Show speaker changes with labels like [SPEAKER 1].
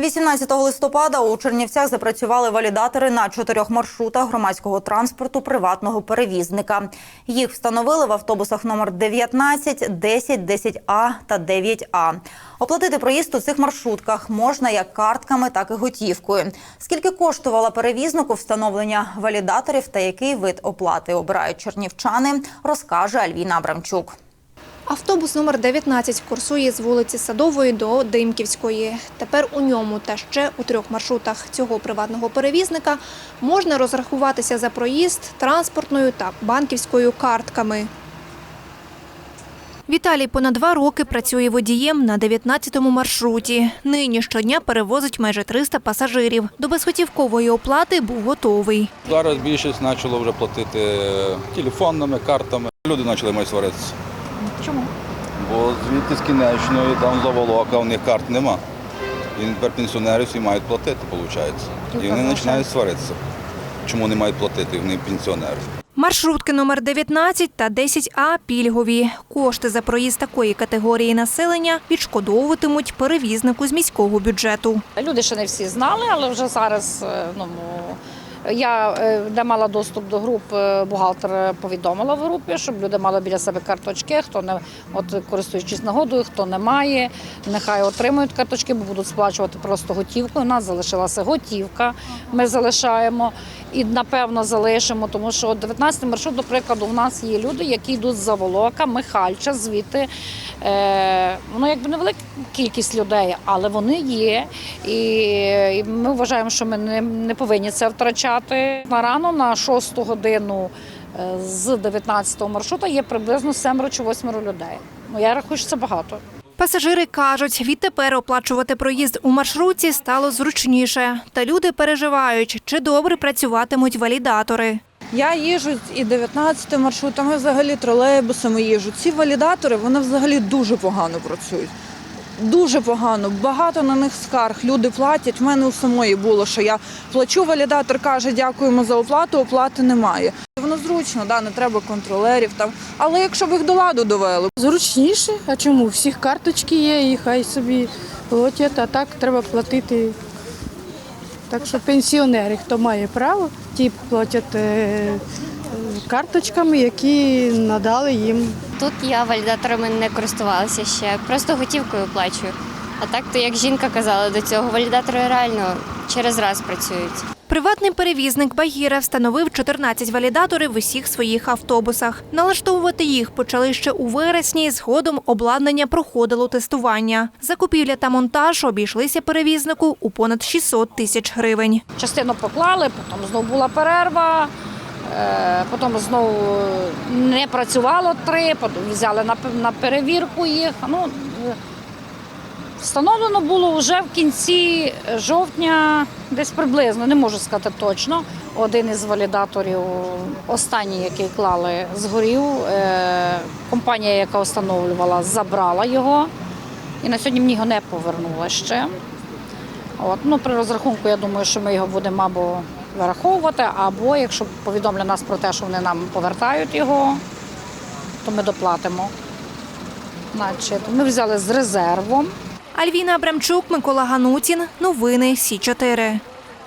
[SPEAKER 1] 18 листопада у Чернівцях запрацювали валідатори на чотирьох маршрутах громадського транспорту приватного перевізника. Їх встановили в автобусах номер 19, 10, 10А та 9А. Оплатити проїзд у цих маршрутках можна як картками, так і готівкою. Скільки коштувало перевізнику встановлення валідаторів та який вид оплати обирають чернівчани, розкаже Альвіна Абрамчук.
[SPEAKER 2] Автобус номер 19 курсує з вулиці Садової до Димківської. Тепер у ньому та ще у трьох маршрутах цього приватного перевізника можна розрахуватися за проїзд транспортною та банківською картками. Віталій понад два роки працює водієм на 19-му маршруті. Нині щодня перевозить майже 300 пасажирів. До безготівкової оплати був готовий.
[SPEAKER 3] Зараз більшість почало вже платити телефонними картами. Люди почали мають сваритися.
[SPEAKER 2] Чому?
[SPEAKER 3] Бо звідти з кінечної там заволока, у них карт нема. І тепер пенсіонери всі мають платити, виходить. І вони починають сваритися. Чому не мають платити, вони пенсіонери.
[SPEAKER 2] Маршрутки номер 19 та 10А пільгові. Кошти за проїзд такої категорії населення відшкодовуватимуть перевізнику з міського бюджету.
[SPEAKER 4] Люди ще не всі знали, але вже зараз е, ну, я е, де мала доступ до груп, е, бухгалтер повідомила в групі, щоб люди мали біля себе карточки, хто не от користуючись нагодою, хто не має, нехай отримують карточки, бо будуть сплачувати просто готівкою. У нас залишилася готівка. Ми залишаємо і напевно залишимо, тому що 19 маршрут, до прикладу, у нас є люди, які йдуть з Заволока, Михальча, звідти. Е, воно якби невелика кількість людей, але вони є. І, і ми вважаємо, що ми не, не повинні це втрачати. На рано на 6 годину е, з 19-го маршрута є приблизно 7 чи 8 людей. Ну я рахую, що це багато.
[SPEAKER 2] Пасажири кажуть, відтепер оплачувати проїзд у маршрутці стало зручніше. Та люди переживають, чи добре працюватимуть валідатори.
[SPEAKER 5] Я їжджу і 19 маршрутами, взагалі тролейбусами їжджу. Ці валідатори вони взагалі дуже погано працюють. Дуже погано. Багато на них скарг. Люди платять. У мене у самої було, що я плачу, валідатор каже, дякуємо за оплату, оплати немає. Воно зручно, да, не треба контролерів там. Але якщо б їх до ладу довели,
[SPEAKER 6] Зручніше, а чому? Всіх карточки є і хай собі платять, а так треба платити. Так що пенсіонери, хто має право, ті платять е, е, карточками, які надали їм
[SPEAKER 7] Тут я валідаторами не користувалася ще, просто готівкою плачу. А так, то як жінка казала до цього, валідатори реально через раз працюють.
[SPEAKER 2] Приватний перевізник Багіра встановив 14 валідаторів в усіх своїх автобусах. Налаштовувати їх почали ще у вересні. Згодом обладнання проходило тестування. Закупівля та монтаж обійшлися перевізнику у понад 600 тисяч гривень.
[SPEAKER 4] Частину поклали, потім знову була перерва. Е, Потім знову не працювало три, потім взяли на, перевірку їх. Ну, е, встановлено було вже в кінці жовтня, десь приблизно, не можу сказати точно. Один із валідаторів, останній, який клали, згорів. Е, Компанія, яка встановлювала, забрала його. І на сьогодні мені його не повернула ще. От, ну, при розрахунку, я думаю, що ми його будемо або вираховувати, або якщо повідомлять нас про те, що вони нам повертають його, то ми доплатимо. Значить, ми взяли з резервом.
[SPEAKER 2] Альвіна Абрамчук, Микола Ганутін. Новини Сі 4